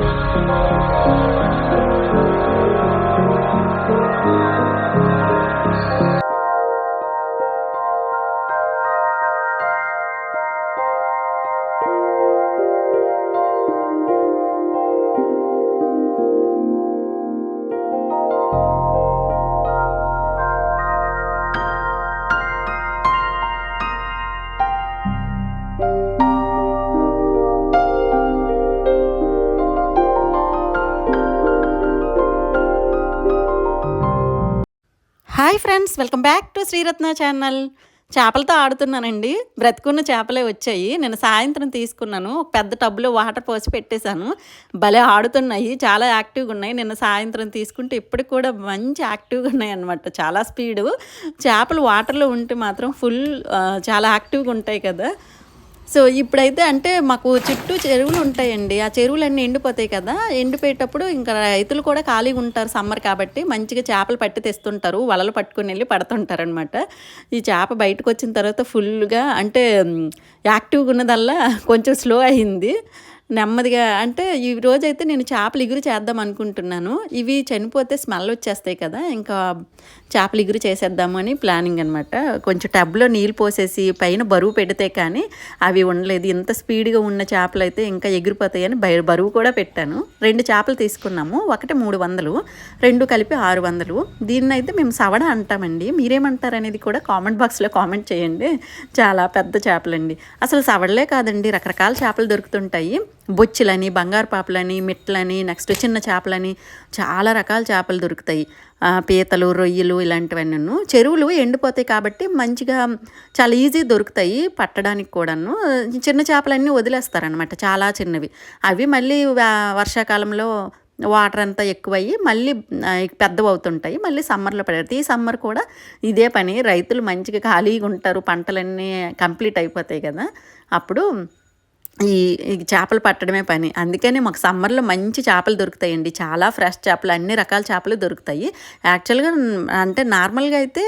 Música hi friends welcome back to Sriratna channel. చేపలతో ఆడుతున్నానండి. బ్రతుకున్న చేపలే వచ్చాయి. నేను సాయంత్రం తీసుకున్నాను. ఒక పెద్ద టబ్లో వాటర్ పోసి పెట్టేశాను. భలే ఆడుతున్నాయి. చాలా యాక్టివ్గా ఉన్నాయి. నిన్న సాయంత్రం తీసుకుంటే ఇప్పటికి కూడా మంచి యాక్టివ్గా ఉన్నాయి అనమాట చాలా స్పీడు. చేపలు వాటర్లో ఉంటే మాత్రం ఫుల్ చాలా యాక్టివ్గా ఉంటాయి కదా. సో ఇప్పుడైతే అంటే మాకు చుట్టూ చెరువులు ఉంటాయండి. ఆ చెరువులన్నీ ఎండిపోతాయి కదా. ఎండిపోయేటప్పుడు ఇంకా రైతులు కూడా ఖాళీగా ఉంటారు సమ్మర్ కాబట్టి మంచిగా చేపలు పట్టి తెస్తుంటారు. వలలు పట్టుకుని వెళ్ళి పడుతుంటారు అనమాట ఈ చేప బయటకు వచ్చిన తర్వాత ఫుల్గా అంటే యాక్టివ్గా ఉన్నదల్లా కొంచెం స్లో అయింది. నెమ్మదిగా అంటే ఈ రోజైతే నేను చేపలు ఇగురు చేద్దాం అనుకుంటున్నాను. ఇవి చనిపోతే స్మెల్ వచ్చేస్తాయి కదా ఇంకా చేపలు ఇగురు చేసేద్దామని ప్లానింగ్ అనమాట కొంచెం టబ్లో నీళ్ళు పోసేసి పైన బరువు పెడితే కానీ అవి ఉండలేదు. ఇంత స్పీడ్గా ఉన్న చేపలు అయితే ఇంకా ఎగిరిపోతాయని బరువు కూడా పెట్టాను. రెండు చేపలు తీసుకున్నాము. ఒకటి మూడు వందలు రెండు కలిపి ఆరు వందలు. దీన్ని అయితే మేము సవడ అంటామండి. మీరేమంటారు అనేది కూడా కామెంట్ బాక్స్లో కామెంట్ చేయండి. చాలా పెద్ద చేపలండి. అసలు సవడలే కాదండి. రకరకాల చేపలు దొరుకుతుంటాయి. బొచ్చులని బంగారు పాపలని మిట్లని నెక్స్ట్ చిన్న చేపలని చాలా రకాల చేపలు దొరుకుతాయి. పీతలు రొయ్యలు ఇలాంటివన్నీ చెరువులు ఎండిపోతాయి కాబట్టి మంచిగా చాలా ఈజీ దొరుకుతాయి పట్టడానికి కూడాను. చిన్న చేపలన్నీ వదిలేస్తారనమాట చాలా చిన్నవి. అవి మళ్ళీ వర్షాకాలంలో వాటర్ అంతా ఎక్కువయ్యి మళ్ళీ పెద్దవి అవుతుంటాయి మళ్ళీ సమ్మర్లో పడతాయి. ఈ సమ్మర్ కూడా ఇదే పని. రైతులు మంచిగా ఖాళీగా ఉంటారు పంటలన్నీ కంప్లీట్ అయిపోతాయి కదా. అప్పుడు ఈ ఈ చేపలు పట్టడమే పని. అందుకని మాకు సమ్మర్లో మంచి చేపలు దొరుకుతాయండి. చాలా ఫ్రెష్ చేపలు అన్ని రకాల చేపలు దొరుకుతాయి. యాక్చువల్గా అంటే నార్మల్గా అయితే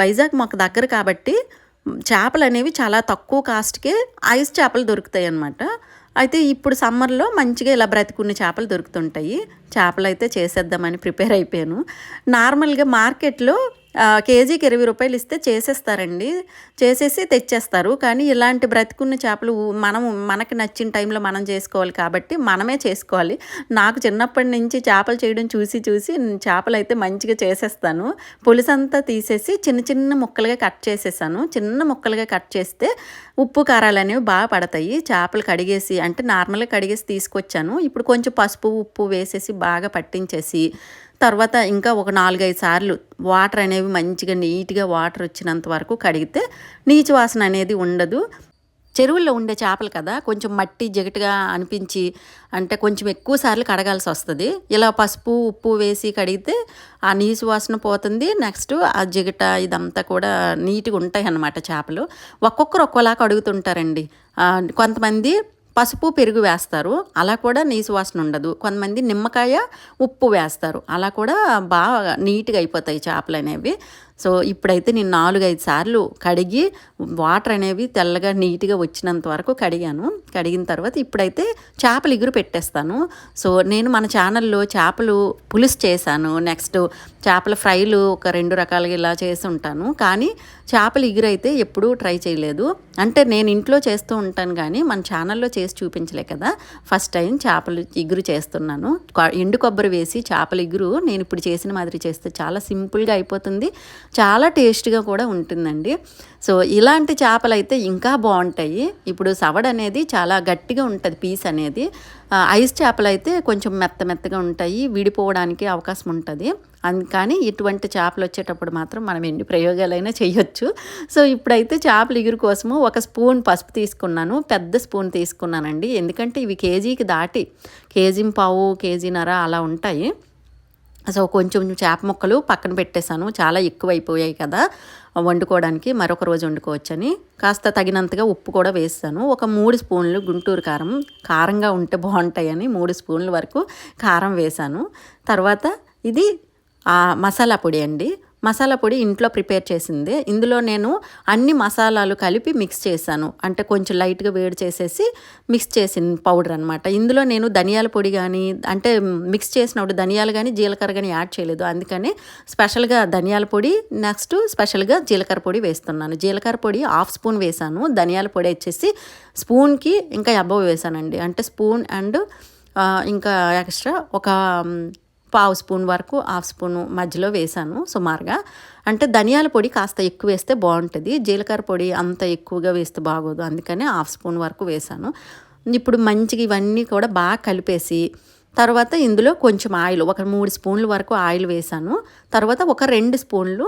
వైజాగ్ మాకు దగ్గర కాబట్టి చేపలు అనేవి చాలా తక్కువ కాస్ట్కే ఐస్ చేపలు దొరుకుతాయి అన్నమాట అయితే ఇప్పుడు సమ్మర్లో మంచిగా ఇలా బ్రతికున్న చేపలు దొరుకుతుంటాయి. చేపలు అయితే చేసేద్దామని ప్రిపేర్ అయిపోయాను. నార్మల్గా మార్కెట్లో కేజీకి ఇరవై రూపాయలు ఇస్తే చేసేస్తారండి. చేసేసి తెచ్చేస్తారు. కానీ ఇలాంటి బ్రతికున్న చేపలు మనం మనకి నచ్చిన టైంలో మనం చేసుకోవాలి కాబట్టి మనమే చేసుకోవాలి. నాకు చిన్నప్పటి నుంచి చేపలు చేయడం చూసి చూసి చేపలు అయితే మంచిగా చేసేస్తాను. పులుసంతా తీసేసి చిన్న చిన్న ముక్కలుగా కట్ చేసేసాను. చిన్న ముక్కలుగా కట్ చేస్తే ఉప్పు కారాలు అనేవి బాగా పడతాయి. చేపలు కడిగేసి అంటే నార్మల్గా కడిగేసి తీసుకొచ్చాను. ఇప్పుడు కొంచెం పసుపు ఉప్పు వేసేసి బాగా పట్టించేసి తర్వాత ఇంకా ఒక నాలుగైదు సార్లు వాటర్ అనేవి మంచిగా నీట్గా వాటర్ వచ్చినంత వరకు కడిగితే నీచు వాసన అనేది ఉండదు. చెరువుల్లో ఉండే చేపలు కదా కొంచెం మట్టి జిగటగా అనిపించి అంటే కొంచెం ఎక్కువ సార్లు కడగాల్సి వస్తుంది. ఇలా పసుపు ఉప్పు వేసి కడిగితే ఆ నీసు వాసన పోతుంది. నెక్స్ట్ ఆ జిగట ఇదంతా కూడా నీట్గా ఉంటాయి అన్నమాట చేపలు. ఒక్కొక్కరు ఒక్కోలా కడుగుతుంటారండి కొంతమంది పసుపు పెరుగు వేస్తారు. అలా కూడా నీసు వాసన ఉండదు. కొంతమంది నిమ్మకాయ ఉప్పు వేస్తారు. అలా కూడా బాగా నీట్గా అయిపోతాయి చేపలు అనేవి. సో ఇప్పుడైతే నేను నాలుగైదు సార్లు కడిగి వాటర్ అనేవి తెల్లగా నీట్గా వచ్చినంత వరకు కడిగాను. కడిగిన తర్వాత ఇప్పుడైతే చేపలు ఎగురు పెట్టేస్తాను. సో నేను మన ఛానల్లో చేపలు పులుసు చేశాను. నెక్స్ట్ చేపల ఫ్రైలు ఒక రెండు రకాలుగా ఇలా చేసి ఉంటాను. కానీ చేపల ఎగురైతే ఎప్పుడూ ట్రై చేయలేదు. అంటే నేను ఇంట్లో చేస్తూ ఉంటాను కానీ మన ఛానల్లో చేసి చూపించలే కదా. ఫస్ట్ టైం చేపలు ఎగురు చేస్తున్నాను. ఎండు కొబ్బరి వేసి చేపల ఇగురు నేను ఇప్పుడు చేసిన మాదిరి చేస్తే చాలా సింపుల్గా అయిపోతుంది. చాలా టేస్ట్గా కూడా ఉంటుందండి. సో ఇలాంటి చేపలు అయితే ఇంకా బాగుంటాయి. ఇప్పుడు సవడ్ అనేది చాలా గట్టిగా ఉంటుంది పీస్ అనేది. ఐస్ చేపలు అయితే కొంచెం మెత్త మెత్తగా ఉంటాయి విడిపోవడానికి అవకాశం ఉంటుంది. కానీ ఇటువంటి చేపలు వచ్చేటప్పుడు మాత్రం మనం ఎన్ని ప్రయోగాలైనా చేయొచ్చు. సో ఇప్పుడైతే చేపలు ఎగురు కోసము ఒక స్పూన్ పసుపు తీసుకున్నాను. పెద్ద స్పూన్ తీసుకున్నానండి. ఎందుకంటే ఇవి కేజీకి దాటి కేజీ పావు కేజీన్నర అలా ఉంటాయి. సో కొంచెం చేప ముక్కలు పక్కన పెట్టేశాను. చాలా ఎక్కువ అయిపోయాయి కదా. వండుకోవడానికి మరొక రోజు వండుకోవచ్చని. కాస్త తగినంతగా ఉప్పు కూడా వేస్తాను. ఒక మూడు స్పూన్లు గుంటూరు కారం కారంగా ఉంటే బాగుంటాయని మూడు స్పూన్ల వరకు కారం వేశాను. తర్వాత ఇది మసాలా పొడి అండి. మసాలా పొడి ఇంట్లో ప్రిపేర్ చేసింది. ఇందులో నేను అన్ని మసాలాలు కలిపి మిక్స్ చేశాను. అంటే కొంచెం లైట్గా వేడి చేసేసి మిక్స్ చేసిన పౌడర్ అనమాట ఇందులో నేను ధనియాల పొడి కానీ అంటే మిక్స్ చేసినప్పుడు ధనియాలు కానీ జీలకర్ర కానీ యాడ్ చేయలేదు. అందుకని స్పెషల్గా ధనియాల పొడి నెక్స్ట్ స్పెషల్గా జీలకర్ర పొడి వేస్తున్నాను. జీలకర్ర పొడి హాఫ్ స్పూన్ వేసాను ధనియాల పొడి వచ్చేసి స్పూన్కి ఇంకా అబ్బవ్ వేసానండి అంటే స్పూన్ అండ్ ఇంకా ఎక్స్ట్రా ఒక పావు స్పూన్ వరకు హాఫ్ స్పూన్ మధ్యలో వేసాను సుమారుగా. అంటే ధనియాల పొడి కాస్త ఎక్కువ వేస్తే బాగుంటుంది. జీలకర్ర పొడి అంత ఎక్కువగా వేస్తే బాగోదు. అందుకని హాఫ్ స్పూన్ వరకు వేసాను ఇప్పుడు మంచిగా ఇవన్నీ కూడా బాగా కలిపేసి తర్వాత ఇందులో కొంచెం ఆయిల్ ఒక మూడు స్పూన్ల వరకు ఆయిల్ వేసాను తర్వాత ఒక రెండు స్పూన్లు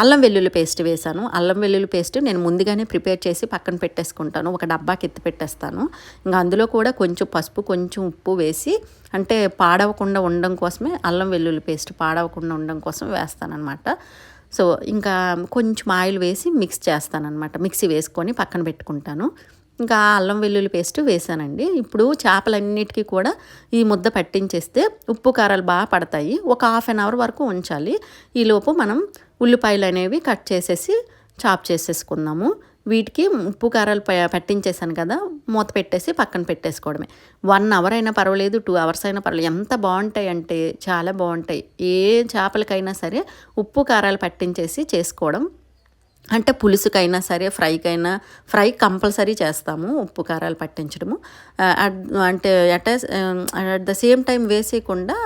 అల్లం వెల్లుల్లి పేస్ట్ వేసాను అల్లం వెల్లుల్లి పేస్ట్ నేను ముందుగానే ప్రిపేర్ చేసి పక్కన పెట్టేసుకుంటాను. ఒక డబ్బాకి ఎత్తి పెట్టేస్తాను. ఇంకా అందులో కూడా కొంచెం పసుపు కొంచెం ఉప్పు వేసి అంటే పాడవకుండా ఉండడం కోసమే అల్లం వెల్లుల్లి పేస్ట్ పాడవకుండా ఉండడం కోసం వేస్తానమాట సో ఇంకా కొంచెం ఆయిల్ వేసి మిక్స్ చేస్తానమాట మిక్సీ వేసుకొని పక్కన పెట్టుకుంటాను. ఇంకా అల్లం వెల్లుల్లి పేస్ట్ వేసానండి ఇప్పుడు చేపలన్నిటికీ కూడా ఈ ముద్ద పట్టించేస్తే ఉప్పు కారాలు బాగా పడతాయి. ఒక హాఫ్ అన్ అవర్ వరకు ఉంచాలి. ఈలోపు మనం ఉల్లిపాయలు అనేవి కట్ చేసేసి చాప్ చేసేసుకుందాము. వీటికి ఉప్పు కారాలు పట్టించేసాను కదా మూత పెట్టేసి పక్కన పెట్టేసుకోవడమే. వన్ అవర్ అయినా పర్వాలేదు టూ అవర్స్ అయినా పర్వాలేదు. ఎంత బాగుంటాయి అంటే చాలా బాగుంటాయి. ఏ చేపలకైనా సరే ఉప్పు కారాలు పట్టించేసి చేసుకోవడం. అంటే పులుసుకైనా సరే ఫ్రైకైనా ఫ్రై కంపల్సరీ చేస్తాము ఉప్పు కారాలు పట్టించడము. అంటే at at the same time వేసేయకుండా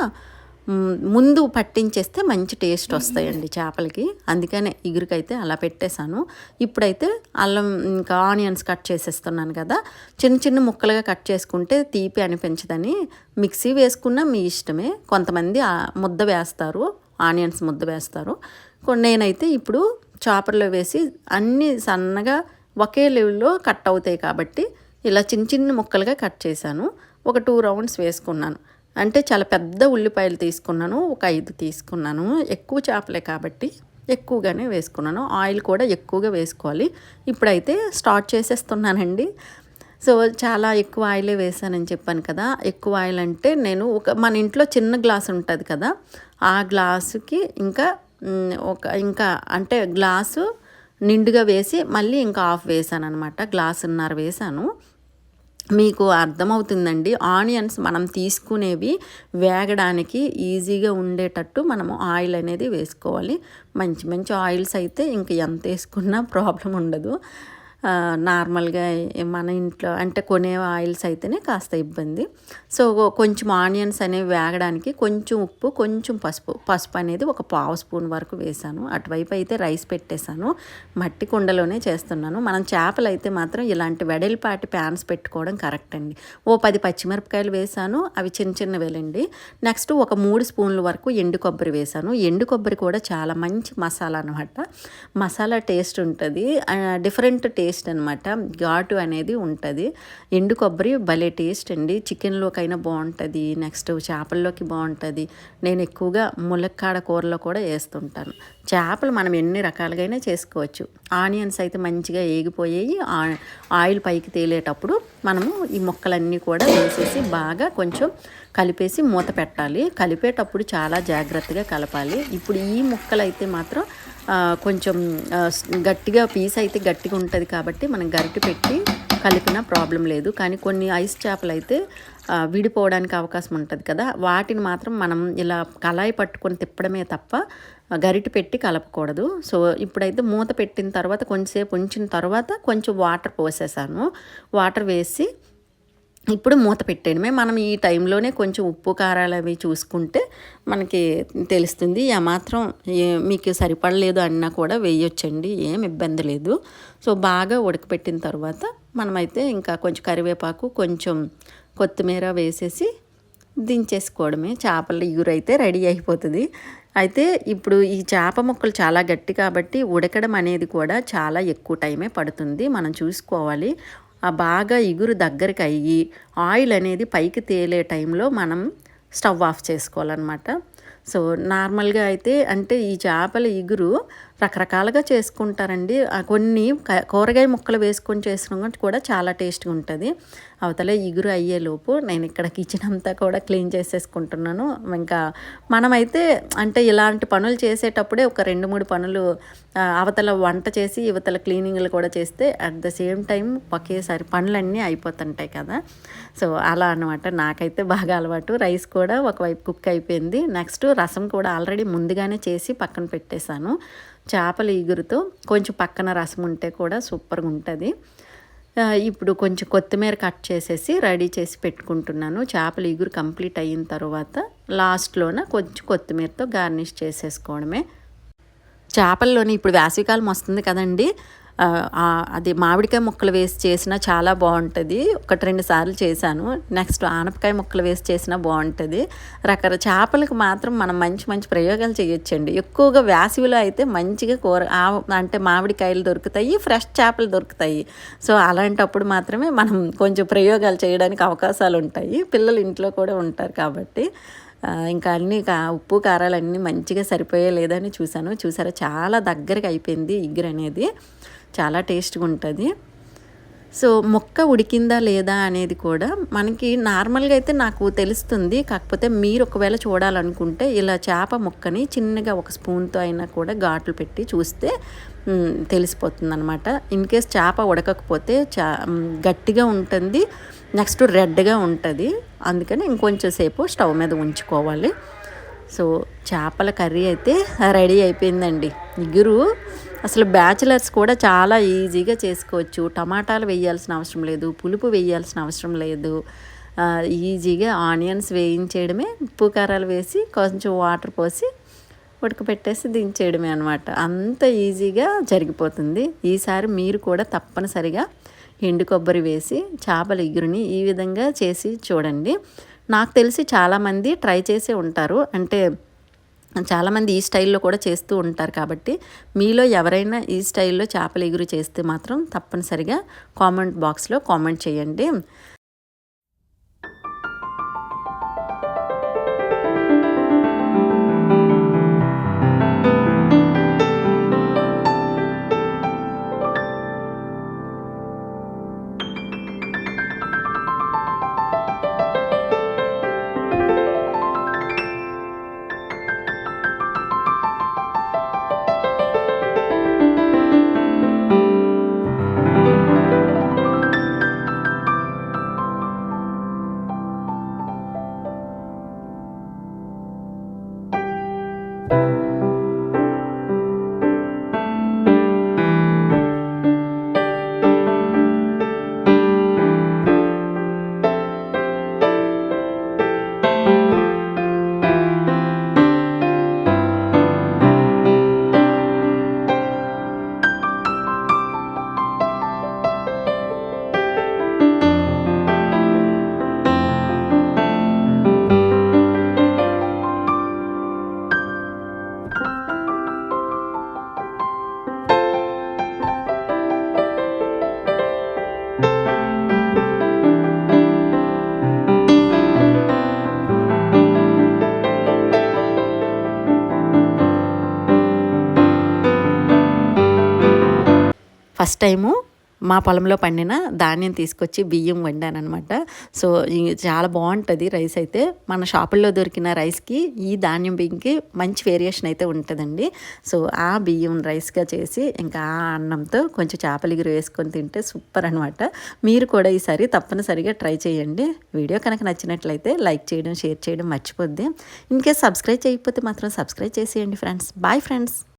ముందు పట్టించేస్తే మంచి టేస్ట్ వస్తాయండి చేపలకి. అందుకనే ఇగురికైతే అలా పెట్టేశాను. ఇప్పుడైతే అల్లం ఇంకా ఆనియన్స్ కట్ చేసేస్తున్నాను కదా. చిన్న చిన్న ముక్కలుగా కట్ చేసుకుంటే తీపి అనిపించదని మిక్సీ వేసుకున్న మీ ఇష్టమే. కొంతమంది ముద్ద వేస్తారు ఆనియన్స్ ముద్ద వేస్తారు. నేనైతే ఇప్పుడు చాపర్లో వేసి అన్నీ సన్నగా ఒకే లెవెల్లో కట్ అవుతాయి కాబట్టి ఇలా చిన్న చిన్న ముక్కలుగా కట్ చేశాను. ఒక టూ రౌండ్స్ వేసుకున్నాను. అంటే చాలా పెద్ద ఉల్లిపాయలు తీసుకున్నాను ఒక ఐదు తీసుకున్నాను. ఎక్కువ చేపలే కాబట్టి ఎక్కువగానే వేసుకున్నాను. ఆయిల్ కూడా ఎక్కువగా వేసుకోవాలి. ఇప్పుడైతే స్టార్ట్ చేసేస్తున్నానండి. సో చాలా ఎక్కువ ఆయిలే వేసానని చెప్పాను కదా. ఎక్కువ ఆయిల్ అంటే నేను ఒక మన ఇంట్లో చిన్న గ్లాస్ ఉంటుంది కదా. ఆ గ్లాసుకి ఇంకా ఒక ఇంకా అంటే గ్లాసు నిండుగా వేసి మళ్ళీ ఇంకా ఆఫ్ వేసాను అనమాట గ్లాసున్నర వేసాను. మీకు అర్థమవుతుందండి. ఆనియన్స్ మనం తీసుకునేవి వేగడానికి ఈజీగా ఉండేటట్టు మనము ఆయిల్ అనేది వేసుకోవాలి. మంచి మంచి ఆయిల్స్ అయితే ఇంక ఎంత వేసుకున్నా ప్రాబ్లం ఉండదు. నార్మల్గా మన ఇంట్లో అంటే కొనే ఆయిల్స్ అయితేనే కాస్త ఇబ్బంది. సో కొంచెం ఆనియన్స్ అనేవి వేగడానికి కొంచెం ఉప్పు కొంచెం పసుపు. పసుపు అనేది ఒక పావు స్పూన్ వరకు వేసాను అటువైపు అయితే రైస్ పెట్టేశాను. మట్టి కుండలోనే చేస్తున్నాను. మనం చేపలు అయితే మాత్రం ఇలాంటి వెడల్పాటి ప్యాన్స్ పెట్టుకోవడం కరెక్ట్ అండి. ఓ పది పచ్చిమిరపకాయలు వేసాను అవి చిన్న చిన్న వేలండి నెక్స్ట్ ఒక మూడు స్పూన్ల వరకు ఎండు కొబ్బరి వేసాను ఎండు కొబ్బరి కూడా చాలా మంచి మసాలా అనమాట మసాలా టేస్ట్ ఉంటుంది. డిఫరెంట్ టేస్ట్ టేస్ట్ అనమాట ఘాటు అనేది ఉంటుంది. ఎండు కొబ్బరి భలే టేస్ట్ అండి. చికెన్లోకైనా బాగుంటుంది. నెక్స్ట్ చేపల్లోకి బాగుంటుంది. నేను ఎక్కువగా ములక్కాడ కూరలో కూడా వేస్తుంటాను. చేపలు మనం ఎన్ని రకాలుగా చేసుకోవచ్చు. ఆనియన్స్ అయితే మంచిగా ఏగిపోయాయి ఆయిల్ పైకి తేలేటప్పుడు మనము ఈ మొక్కలన్నీ కూడా వేసేసి బాగా కొంచెం కలిపేసి మూత పెట్టాలి. కలిపేటప్పుడు చాలా జాగ్రత్తగా కలపాలి. ఇప్పుడు ఈ ముక్కలు అయితే మాత్రం కొంచెం గట్టిగా పీస్ అయితే గట్టిగా ఉంటుంది కాబట్టి మనం గరిటె పెట్టి కలిపిన ప్రాబ్లం లేదు. కానీ కొన్ని ఐస్ చేపలు అయితే విడిపోవడానికి అవకాశం ఉంటుంది కదా. వాటిని మాత్రం మనం ఇలా కళాయి పట్టుకొని తిప్పడమే తప్ప గరిటె పెట్టి కలపకూడదు. సో ఇప్పుడైతే మూత పెట్టిన తర్వాత కొంచెంసేపు ఉంచిన తర్వాత కొంచెం వాటర్ పోసేసాను. వాటర్ వేసి ఇప్పుడు మూత పెట్టేయడమే. మనం ఈ టైంలోనే కొంచెం ఉప్పు కారాలు అవి చూసుకుంటే మనకి తెలుస్తుంది. ఏమాత్రం మీకు సరిపడలేదు అన్నా కూడా వేయొచ్చండి. ఏం ఇబ్బంది లేదు. సో బాగా ఉడకపెట్టిన తర్వాత మనమైతే ఇంకా కొంచెం కరివేపాకు కొంచెం కొత్తిమీర వేసేసి దించేసుకోవడమే. చేపల ఇగురు అయితే రెడీ అయిపోతుంది. అయితే ఇప్పుడు ఈ చేప ముక్కలు చాలా గట్టి కాబట్టి ఉడకడం అనేది కూడా చాలా ఎక్కువ టైమే పడుతుంది. మనం చూసుకోవాలి. ఆ బాగా ఇగురు దగ్గరికి అయ్యి ఆయిల్ అనేది పైకి తేలే టైంలో మనం స్టవ్ ఆఫ్ చేసుకోవాలన్నమాట. సో నార్మల్గా అయితే అంటే ఈ చేపల ఇగురు రకరకాలుగా చేసుకుంటారండి. కొన్ని కూరగాయ ముక్కలు వేసుకొని చేసిన కూడా చాలా టేస్ట్గా ఉంటుంది. అవతల ఇగురు అయ్యేలోపు నేను ఇక్కడ కిచెన్ అంతా కూడా క్లీన్ చేసేసుకుంటున్నాను. ఇంకా మనమైతే అంటే ఇలాంటి పనులు చేసేటప్పుడే ఒక రెండు మూడు పనులు అవతల వంట చేసి ఇవతల క్లీనింగ్లు కూడా చేస్తే అట్ ద సేమ్ టైం ఒకేసారి పనులన్నీ అయిపోతుంటాయి కదా. సో అలా అనమాట నాకైతే బాగా అలవాటు. రైస్ కూడా ఒకవైపు కుక్ అయిపోయింది. నెక్స్ట్ రసం కూడా ఆల్రెడీ ముందుగానే చేసి పక్కన పెట్టేశాను. చేపల ఇగురుతో కొంచెం పక్కన రసం ఉంటే కూడా సూపర్గా ఉంటుంది. ఇప్పుడు కొంచెం కొత్తిమీర కట్ చేసేసి రెడీ చేసి పెట్టుకుంటున్నాను. చేపల ఇగురు కంప్లీట్ అయిన తర్వాత లాస్ట్లోన కొంచెం కొత్తిమీరతో గార్నిష్ చేసేసుకోవడమే. చేపల్లోని ఇప్పుడు వేసవికాలం వస్తుంది కదండి అది మామిడికాయ ముక్కలు వేసి చేసినా చాలా బాగుంటుంది. ఒకటి రెండు సార్లు చేశాను. నెక్స్ట్ ఆనపకాయ ముక్కలు వేసి చేసినా బాగుంటుంది. రకర చేపలకు మాత్రం మనం మంచి మంచి ప్రయోగాలు చేయొచ్చండి. ఎక్కువగా వేసవిలో అయితే మంచిగా కూర ఆ- అంటే మామిడికాయలు దొరుకుతాయి ఫ్రెష్ చేపలు దొరుకుతాయి. సో అలాంటప్పుడు మాత్రమే మనం కొంచెం ప్రయోగాలు చేయడానికి అవకాశాలు ఉంటాయి. పిల్లలు ఇంట్లో కూడా ఉంటారు కాబట్టి. ఇంకా అన్నీ కా ఉప్పు కారాలు అన్నీ మంచిగా సరిపోయే లేదని చూశాను. చూసారా? చాలా దగ్గరగా అయిపోయింది ఇగ్గర అనేది. చాలా టేస్ట్గా ఉంటుంది సో మొక్క ఉడికిందా లేదా అనేది కూడా మనకి నార్మల్గా అయితే నాకు తెలుస్తుంది. కాకపోతే మీరు ఒకవేళ చూడాలనుకుంటే ఇలా చేప ముక్కని చిన్నగా ఒక స్పూన్తో అయినా కూడా ఘాట్లు పెట్టి చూస్తే తెలిసిపోతుంది అనమాట ఇన్ కేస్ చేప ఉడకకపోతే చా గట్టిగా ఉంటుంది నెక్స్ట్ రెడ్గా ఉంటుంది. అందుకని ఇంకొంచెం సేపు స్టవ్ మీద ఉంచుకోవాలి. సో చేపల కర్రీ అయితే రెడీ అయిపోయిందండి. ఇగురు అసలు బ్యాచిలర్స్ కూడా చాలా ఈజీగా చేసుకోవచ్చు. టమాటాలు వేయాల్సిన అవసరం లేదు పులుపు వేయాల్సిన అవసరం లేదు. ఈజీగా ఆనియన్స్ వేయించేయడమే ఉప్పు కారాలు వేసి కొంచెం వాటర్ పోసి ఉడకపెట్టేసి దించేయడమే అనమాట అంత ఈజీగా జరిగిపోతుంది. ఈసారి మీరు కూడా తప్పనిసరిగా ఎండు కొబ్బరి వేసి చేపల ఇగురుని ఈ విధంగా చేసి చూడండి. నాకు తెలిసి చాలామంది ట్రై చేసే ఉంటారు. అంటే చాలామంది ఈ స్టైల్లో కూడా చేస్తూ ఉంటారు కాబట్టి మీలో ఎవరైనా ఈ స్టైల్లో చేపల ఎగురు చేస్తే మాత్రం తప్పనిసరిగా కామెంట్ బాక్స్లో కామెంట్ చేయండి. ఫస్ట్ టైము మా పొలంలో పండిన ధాన్యం తీసుకొచ్చి బియ్యం వండానమాట సో ఈ చాలా బాగుంటుంది రైస్ అయితే. మన షాపుల్లో దొరికిన రైస్కి ఈ ధాన్యం బియ్యంకి మంచి వేరియేషన్ అయితే ఉంటుందండి. సో ఆ బియ్యం రైస్గా చేసి ఇంకా ఆ అన్నంతో కొంచెం చేపలిగురు వేసుకొని తింటే సూపర్ అనమాట మీరు కూడా ఈసారి తప్పనిసరిగా ట్రై చేయండి. వీడియో కనుక నచ్చినట్లయితే లైక్ చేయడం షేర్ చేయడం మర్చిపోద్ది. ఇంకే సబ్స్క్రైబ్ చేయకపోతే మాత్రం సబ్స్క్రైబ్ చేసేయండి ఫ్రెండ్స్. Bye friends.